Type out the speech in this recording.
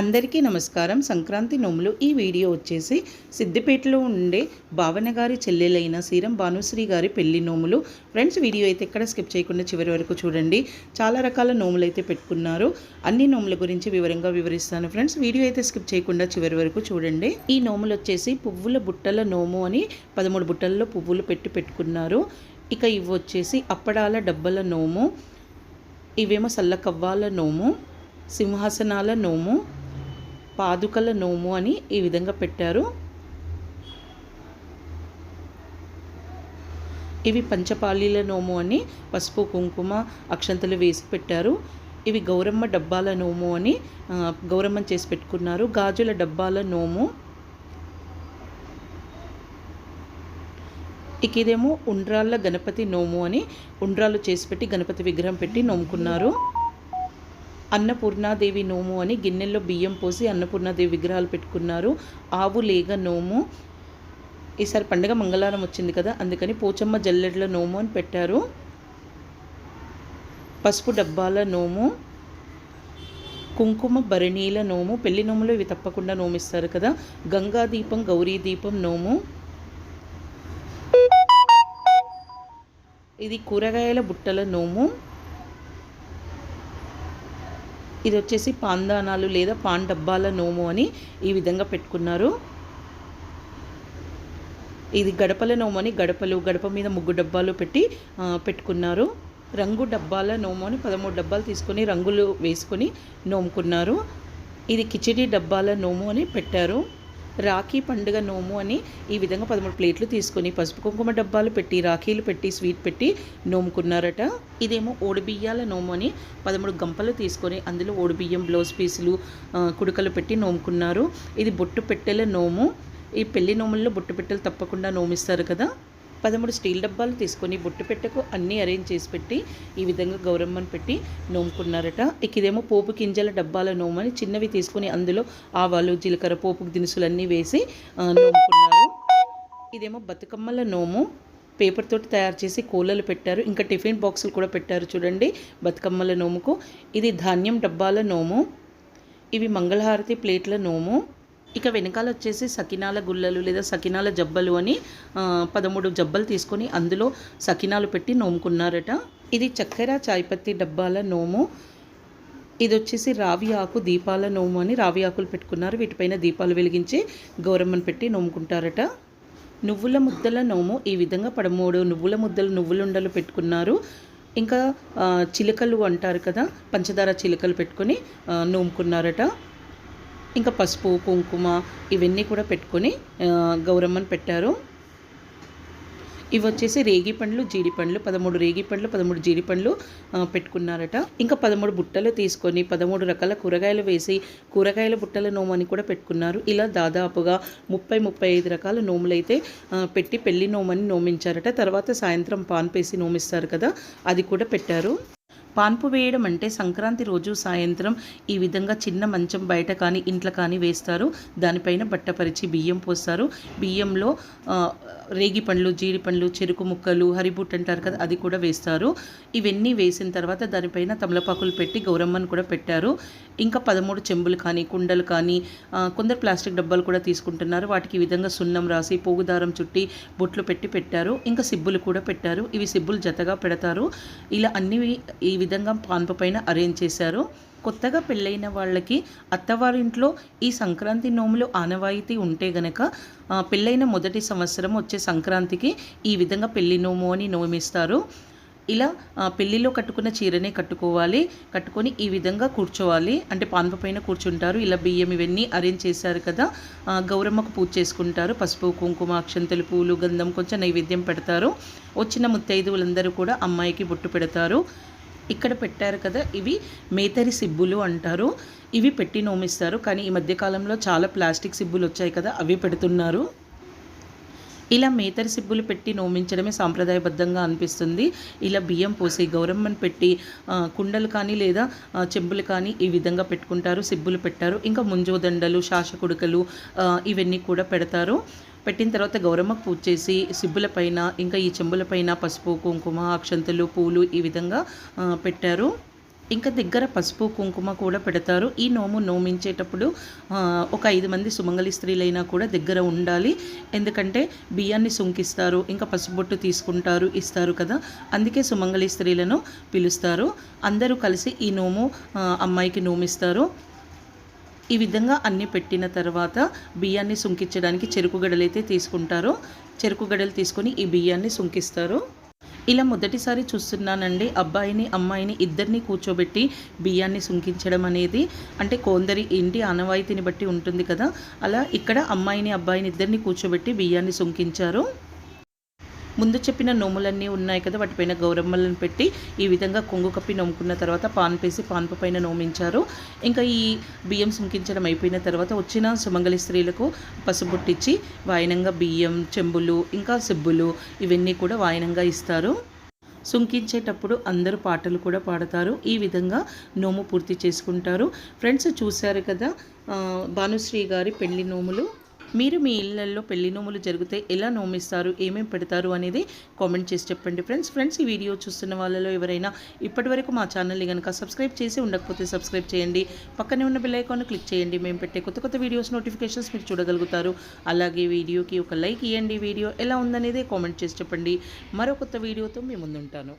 అందరికీ నమస్కారం. సంక్రాంతి నోములు ఈ వీడియో వచ్చేసి సిద్దిపేటలో ఉండే భావన గారి చెల్లెలైన సీరం భానుశ్రీ గారి పెళ్ళి నోములు. ఫ్రెండ్స్ వీడియో అయితే ఎక్కడ స్కిప్ చేయకుండా చివరి వరకు చూడండి. చాలా రకాల నోములు అయితే పెట్టుకున్నారు. అన్ని నోముల గురించి వివరంగా వివరిస్తాను ఫ్రెండ్స్. వీడియో అయితే స్కిప్ చేయకుండా చివరి వరకు చూడండి. ఈ నోములు వచ్చేసి పువ్వుల బుట్టల నోము అని పదమూడు బుట్టల్లో పువ్వులు పెట్టి పెట్టుకున్నారు. ఇక ఇవి వచ్చేసి అప్పడాల డబ్బల నోము ఇవేమో సల్లకవ్వాల నోము సింహాసనాల నోము పాదుకల నోము అని ఈ విధంగా పెట్టారు. ఇవి పంచపాలీల నోము అని పసుపు కుంకుమ అక్షంతలు వేసి పెట్టారు. ఇవి గౌరమ్మ డబ్బాల నోము అని గౌరమ్మ గౌరమ్మని చేసి పెట్టుకున్నారు. గాజుల డబ్బాల నోము. ఇక ఇదేమో ఉండ్రాళ్ళ గణపతి నోము అని ఉండ్రాలు చేసి పెట్టి గణపతి విగ్రహం పెట్టి నోముకున్నారు. అన్నపూర్ణాదేవి నోము అని గిన్నెల్లో బియ్యం పోసి అన్నపూర్ణాదేవి విగ్రహాలు పెట్టుకున్నారు. ఆవు లేగ నోము. ఈసారి పండగ మంగళవారం వచ్చింది కదా అందుకని పోచమ్మ జల్లెడ్ల నోము అని పెట్టారు. పసుపు డబ్బాల నోము. కుంకుమ భరణీల నోము. పెళ్ళి నోములో ఇవి తప్పకుండా నోమిస్తారు కదా. గంగా దీపం గౌరీ దీపం నోము. ఇది కూరగాయల బుట్టల నోము. ఇది వచ్చేసి పాందానాలు లేదా పాన్ డబ్బాల నోము అని ఈ విధంగా పెట్టుకున్నారు. ఇది గడపల నోము అని గడపలు గడప మీద ముగ్గు డబ్బాలు పెట్టి పెట్టుకున్నారు. రంగు డబ్బాల నోము అని పదమూడు డబ్బాలు తీసుకొని రంగులు వేసుకొని నోముకున్నారు. ఇది కిచిడి డబ్బాల నోము అని పెట్టారు. రాఖీ పండుగ నోము అని ఈ విధంగా పదమూడు ప్లేట్లు తీసుకొని పసుపు కుంకుమ డబ్బాలు పెట్టి రాఖీలు పెట్టి స్వీట్ పెట్టి నోముకున్నారట. ఇదేమో ఓడిబియ్యాల నోము అని పదమూడు గంపలు తీసుకొని అందులో ఓడిబియ్యం బ్లౌజ్ పీసులు కుడుకలు పెట్టి నోముకున్నారు. ఇది బొట్టు పెట్టెల నోము. ఈ పెళ్ళి నోముల్లో బొట్టు పెట్టెలు తప్పకుండా నోమిస్తారు కదా. పదమూడు స్టీల్ డబ్బాలు తీసుకొని బొట్టు పెట్టకు అన్నీ అరేంజ్ చేసి పెట్టి ఈ విధంగా గౌరమ్మను పెట్టి నోముకున్నారట. ఇక ఇదేమో పోపు గింజల డబ్బాల నోమని చిన్నవి తీసుకొని అందులో ఆవాలు జీలకర్ర పోపు దినుసులు అన్నీ వేసి నోముకున్నారు. ఇదేమో బతుకమ్మల నోము. పేపర్ తోటి తయారు చేసి కూలలు పెట్టారు. ఇంకా టిఫిన్ బాక్సులు కూడా పెట్టారు చూడండి బతుకమ్మల నోముకు. ఇది ధాన్యం డబ్బాల నోము. ఇవి మంగళహారతి ప్లేట్ల నోము. ఇక వెనకాల వచ్చేసి సకినాల గుల్లలు లేదా సకినాల జబ్బలు అని పదమూడు జబ్బలు తీసుకొని అందులో సకినాలు పెట్టి నోముకున్నారట. ఇది చక్కెర చాయ్పత్తి డబ్బాల నోము. ఇది వచ్చేసి రావి ఆకు దీపాల నోము అని రావి ఆకులు పెట్టుకున్నారు. వీటిపైన దీపాలు వెలిగించి గౌరమ్మను పెట్టి నోముకుంటారట. నువ్వుల ముద్దల నోము. ఈ విధంగా పదమూడు నువ్వుల ముద్దలు నువ్వులుండలు పెట్టుకున్నారు. ఇంకా చిలుకలు అంటారు కదా పంచదార చిలుకలు పెట్టుకొని నోముకున్నారట. ఇంకా పసుపు కుంకుమ ఇవన్నీ కూడా పెట్టుకొని గౌరమ్మని పెట్టారు. ఇవి వచ్చేసి రేగి పండ్లు జీడిపండ్లు పదమూడు రేగి పండ్లు పదమూడు జీడి పండ్లు పెట్టుకున్నారట. ఇంకా పదమూడు బుట్టలు తీసుకొని పదమూడు రకాల కూరగాయలు వేసి కూరగాయల బుట్టల నోమని కూడా పెట్టుకున్నారు. ఇలా దాదాపుగా ముప్పై ముప్పై ఐదు రకాల నోములు అయితే పెట్టి పెళ్ళి నోమని నోమించారట. తర్వాత సాయంత్రం పాన్ పేసి నోమిస్తారు కదా అది కూడా పెట్టారు. పాన్పు వేయడం అంటే సంక్రాంతి రోజు సాయంత్రం ఈ విధంగా చిన్న మంచం బయట కానీ ఇంట్లో కానీ వేస్తారు. దానిపైన బట్టపరిచి బియ్యం పోస్తారు. బియ్యంలో రేగి పండ్లు జీడి పండ్లు చెరుకు ముక్కలు హరిబుట్ అంటారు కదా అది కూడా వేస్తారు. ఇవన్నీ వేసిన తర్వాత దానిపైన తమలపాకులు పెట్టి గౌరమ్మను కూడా పెట్టారు. ఇంకా పదమూడు చెంబులు కానీ కుండలు కానీ కొందరు ప్లాస్టిక్ డబ్బాలు కూడా తీసుకుంటున్నారు. వాటికి ఈ విధంగా సున్నం రాసి పోగు దారం చుట్టి బొట్లు పెట్టి పెట్టారు. ఇంకా సిబ్బులు కూడా పెట్టారు. ఇవి సిబ్బులు జతగా పెడతారు. ఇలా అన్ని ఈ విధంగా పాన్పు పైన అరేంజ్ చేశారు. కొత్తగా పెళ్ళైన వాళ్ళకి అత్తవారింట్లో ఈ సంక్రాంతి నోములు ఆనవాయితీ ఉంటే గనక పెళ్ళైన మొదటి సంవత్సరం వచ్చే సంక్రాంతికి ఈ విధంగా పెళ్ళి నోము అని నోమిస్తారు. ఇలా పెళ్ళిలో కట్టుకున్న చీరనే కట్టుకోవాలి. కట్టుకొని ఈ విధంగా కూర్చోవాలి. అంటే పాన్పు పైన కూర్చుంటారు. ఇలా బియ్యం ఇవన్నీ అరేంజ్ చేశారు కదా. గౌరమ్మకు పూజ చేసుకుంటారు. పసుపు కుంకుమ అక్షంతలు పూలు గంధం కొంచెం నైవేద్యం పెడతారు. వచ్చిన ముత్తైదువులందరూ కూడా అమ్మాయికి బొట్టు పెడతారు. ఇక్కడ పెట్టారు కదా ఇవి మేతరి సిబ్బులు అంటారు. ఇవి పెట్టి నోమిస్తారు. కానీ ఈ మధ్యకాలంలో చాలా ప్లాస్టిక్ సిబ్బులు వచ్చాయి కదా అవి పెడుతున్నారు. ఇలా మేతరి సిబ్బులు పెట్టి నోమించడమే సాంప్రదాయబద్ధంగా అనిపిస్తుంది. ఇలా బియ్యం పోసి గౌరమ్మని పెట్టి కుండలు కానీ లేదా చెంబులు కానీ ఈ విధంగా పెట్టుకుంటారు సిబ్బులు పెట్టారు. ఇంకా ముంజోదండలు శాసకుడుకలు ఇవన్నీ కూడా పెడతారు. పెట్టిన తర్వాత గౌరమ్మకు పూజ చేసి సిబ్బులపైన ఇంకా ఈ చెంబులపైన పసుపు కుంకుమ అక్షంతలు పూలు ఈ విధంగా పెట్టారు. ఇంకా దగ్గర పసుపు కుంకుమ కూడా పెడతారు. ఈ నోము నోమించేటప్పుడు ఒక ఐదు మంది సుమంగలి స్త్రీలైనా కూడా దగ్గర ఉండాలి. ఎందుకంటే బియ్యాన్ని సుంకిస్తారు ఇంకా పసుపొట్టు తీసుకుంటారు ఇస్తారు కదా. అందుకే సుమంగలి స్త్రీలను పిలుస్తారు. అందరూ కలిసి ఈ నోము అమ్మాయికి నోమిస్తారు. ఈ విధంగా అన్ని పెట్టిన తర్వాత బియ్యాన్ని సుంకించడానికి చెరుకు గడలైతే తీసుకుంటారో. చెరుకు గడలు తీసుకొని ఈ బియ్యాన్ని సుంకిస్తారు. ఇలా మొదటిసారి చూస్తున్నానండి. అబ్బాయిని అమ్మాయిని ఇద్దరిని కూర్చోబెట్టి బియ్యాన్ని సుంకించడం అనేది. అంటే కొందరి ఇంటి ఆనవాయితీని బట్టి ఉంటుంది కదా. అలా ఇక్కడ అమ్మాయిని అబ్బాయిని ఇద్దరిని కూర్చోబెట్టి బియ్యాన్ని సుంకించారు. ముందు చెప్పిన నోములన్నీ ఉన్నాయి కదా వాటిపైన గౌరమ్మలను పెట్టి ఈ విధంగా కొంగు కప్పి నోముకున్న తర్వాత పాన్ పేసి పాన్పు పైన నోమించారు. ఇంకా ఈ బియ్యం సుంకించడం అయిపోయిన తర్వాత వచ్చిన సుమంగళి స్త్రీలకు పసుపుట్టించి వాయనంగా బియ్యం చెంబులు ఇంకా సెబ్బులు ఇవన్నీ కూడా వాయనంగా ఇస్తారు. సుంకించేటప్పుడు అందరూ పాటలు కూడా పాడతారు. ఈ విధంగా నోము పూర్తి చేసుకుంటారు. ఫ్రెండ్స్ చూశారు కదా భానుశ్రీ గారి పెళ్ళి నోములు? మీరు మీ ఇళ్ళల్లో పెళ్ళి నోములు జరిగితే ఎలా నోమిస్తారు ఏమేమి పెడతారు అనేది కామెంట్ చేసి చెప్పండి. ఫ్రెండ్స్ ఫ్రెండ్స్ ఈ వీడియో చూస్తున్న వాళ్ళలో ఎవరైనా ఇప్పటివరకు మా ఛానల్ని కనుక సబ్స్క్రైబ్ చేసి ఉండకపోతే సబ్స్క్రైబ్ చేయండి. పక్కనే ఉన్న బెల్ ఐకాన్ క్లిక్ చేయండి. మేము పెట్టే కొత్త కొత్త వీడియోస్ నోటిఫికేషన్స్ మీరు చూడగలుగుతారు. అలాగే వీడియోకి ఒక లైక్ ఇవ్వండి వీడియో ఎలా ఉందనేది కామెంట్ చేసి చెప్పండి. మరో కొత్త వీడియోతో మీ ముందుంటాను.